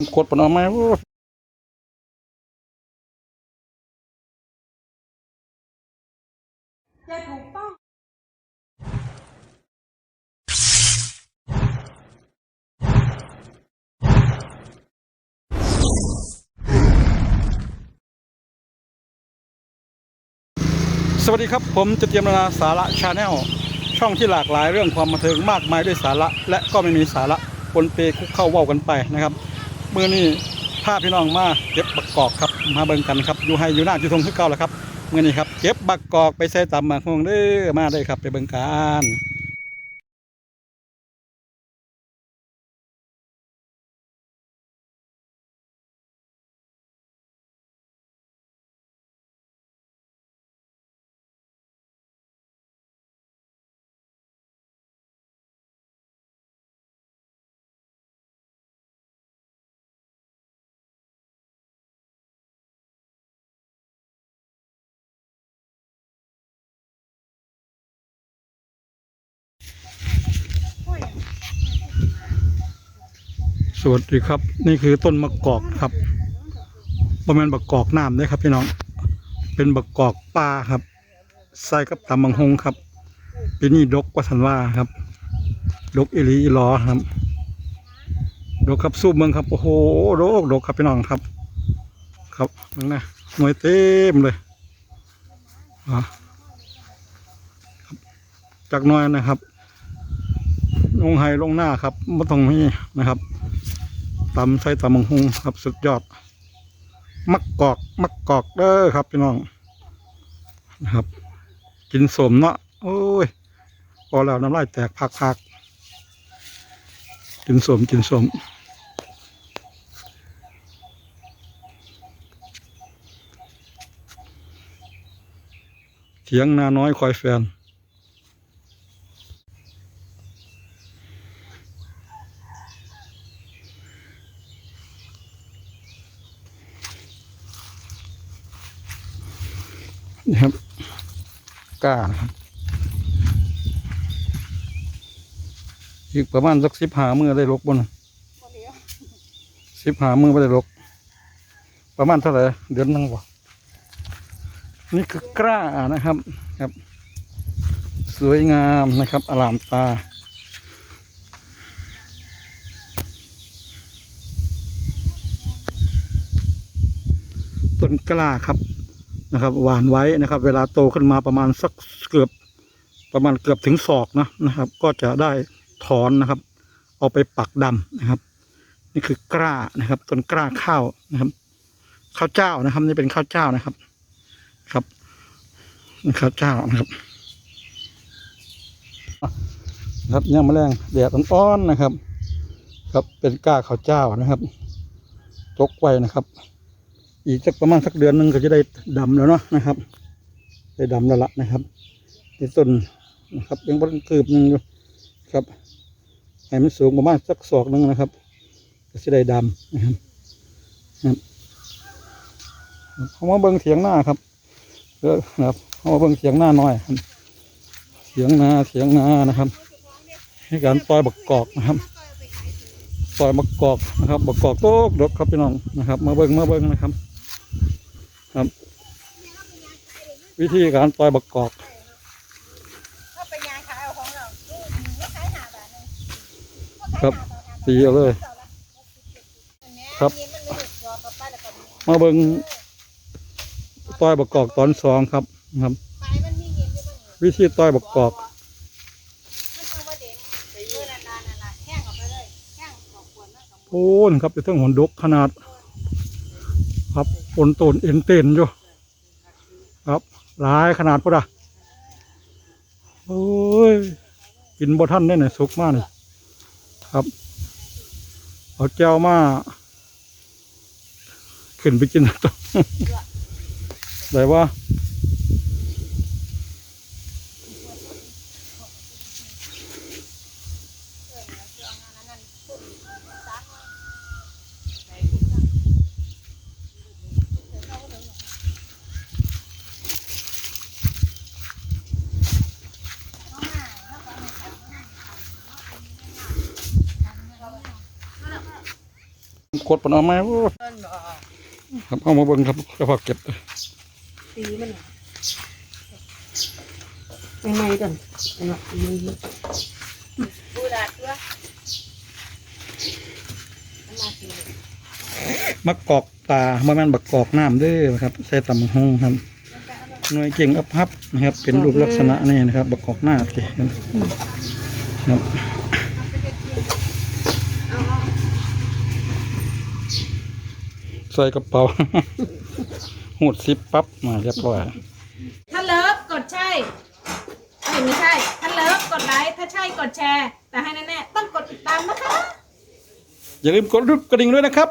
กดปนเอาไหมโอ้ยจะถูกต้องสวัสดีครับ ผมจะเตรียมนานาสาระชาแนลช่องที่หลากหลายเรื่องความบันเทิงมากมายด้วยสาระ และก็ไม่มีสาระปนเปคุกเข้าเว้ากันไปนะครับเมื่อนี้พาพี่น้องมาเก็บบักกอกครับมาเบิ่งกันครับอยู่ให้อยู่หน้าจุทงคือเก่าแหละครับเมื่อนี้ครับเก็บบักกอกไปใส่ตำหมากฮวงเด้อมาได้ครับไปเบิ่งกัน สวัสดีครับ นี่คือต้นมะกอกครับประมาณบักกอกน้ำเด้อครับพี่น้อง เป็นบักกอกป่าครับใส่กับตำบังฮงครับปีนี้ดกกว่าสันว่าครับดกอิลีอีหลอครับดกครับสู้เมืองครับโอ้โหดกดกครับพี่น้องครับ ครับนั่นนะหน่วยเต็มเลยจากน้อยนะครับ ลงไฮลงหน้าครับไม่ต้องมีนะครับตำใส่ตำมังหุงครับ สุดยอด มักกอก มักกอกเด้อครับพี่น้องนะครับ กินสมเนาะโอ้ยพอแล้วน้ำลายแตกพักๆกินสมกินสมเถียงนาน้อยคอยแฟน นี่ครับกล้านะครับอีกประมาณสักสิบหามือได้ลกบนสิบหามือไม่ได้ลก ประมาณเท่าไหร่เดือนหนึงบ่นี่คือกล้านะครับครับ สวยงามนะครับอลามตาต้นกล้าครับ นะครับหวานไว้นะครับ เวลาโตขึ้นมาประมาณสักเกือบประมาณเกือบถึงศอกนะนะครับ ก็จะได้ถอนนะครับ เอาไปปักดำนะครับ นี่คือกล้านะครับต้นกล้าข้าวนะครับข้าวเจ้านะครับ นี่เป็นข้าวเจ้านะครับ ครับข้าวเจ้านะครับครับย่างแมลงแดดอ่อนๆนะครับ ครับเป็นกล้าข้าวเจ้านะครับ ตกไว้นะครับ อีกสักประมาณสักเดือนหนึ่งก็จะได้ดำแล้วเนาะนะครับ ได้ดำแล้วละนะครับในต้นนะครับยังบนคืบหนึ่งอยู่ครับให้มันสูงประมาณสักศอกหนึ่งนะครับ ก็จะได้ดำนะครับครับเขามาเบิ้งเสียงหน้าครับเออนะครับเขามาเบิ้งเสียงหน้าหน่อยครับเสียงนาเสียงนานะครับให้การปล่อยบักกอกนะครับปล่อยบักกอกนะครับบักกอกโต๊กดกครับพี่น้องนะครับ มาเบิ้งมาเบิ้งนะครับ ครับ วิธีการปล่อยบักกอกครับตีเอาเลย ครับ มาเบิงต่อยบักกอกตอนสองครับครับ วิธีต่อยบักกอกโอ้นครับจะต้องหุ่นดกขนาด ครับปนตนเอ็นเต้นอยู่ครับหลายขนาดพอดะโอ้ยกินบ่ท่านได้ไหนสุกมากนี่ครับเอาแก้วมาขึ้นไปกินต่อได้ว่า กกดปนเอาไหมโอ้ครับเอามาเบิ่งครับกระเพาะเก็บตีมันยังไงกันบูดาดด้วยมะกอกปลาบ่แม่นบักกอกน้ำเด้อนะครับใส่ตำบักหงครับหน่วยเก่งอับพับนะครับ เป็นรูปลักษณะนี่นะครับ บักกอกหน้าสิครับ ใส่กระเป๋า หูดซิปปั๊บมาเรียบร้อยถ้าเลิฟกดใช่เอ้ยไม่ใช่ ถ้าเลิฟกดไลค์ถ้าใช่กดแชร์ แต่ให้แน่ๆต้องกดติดตามนะคะ อย่าลืมกดรูปกระดิ่งด้วยนะครับ